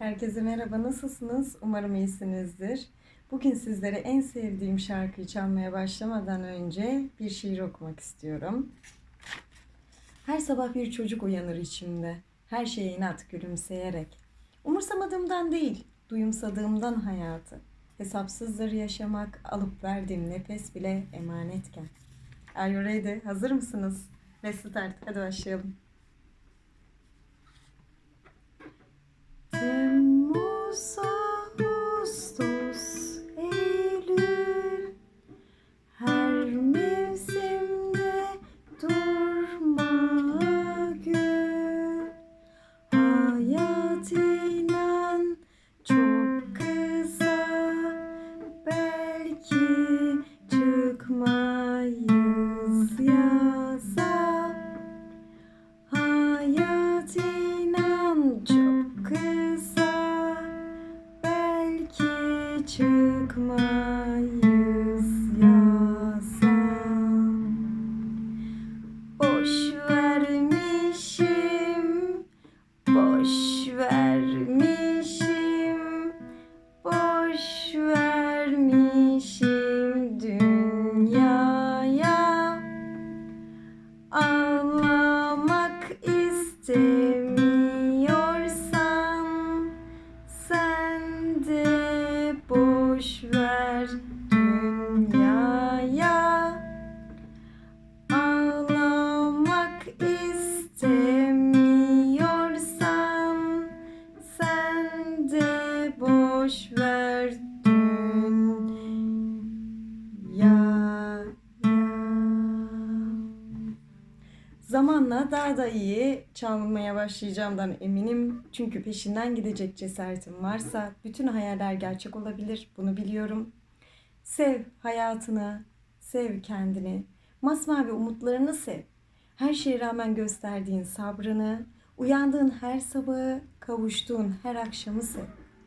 Herkese merhaba, nasılsınız? Umarım iyisinizdir. Bugün sizlere en sevdiğim şarkıyı çalmaya başlamadan önce bir şiir okumak istiyorum. Her sabah bir çocuk uyanır içimde, her şeye inat gülümseyerek. Umursamadığımdan değil, duyumsadığımdan hayatı. Hesapsızdır yaşamak, alıp verdiğim nefes bile emanetken. Are you ready? Hazır mısınız? Let's start. Hadi başlayalım. Bırakmayız ver dünyaya Ağlamak istemiyorsan sen de boş ver dünyaya Zamanla daha da iyi çalmaya başlayacağımdan eminim. Çünkü peşinden gidecek cesaretim varsa bütün hayaller gerçek olabilir. Bunu biliyorum. Sev hayatını, sev kendini. Masmavi umutlarını sev. Her şeye rağmen gösterdiğin sabrını, uyandığın her sabahı, kavuştuğun her akşamı sev.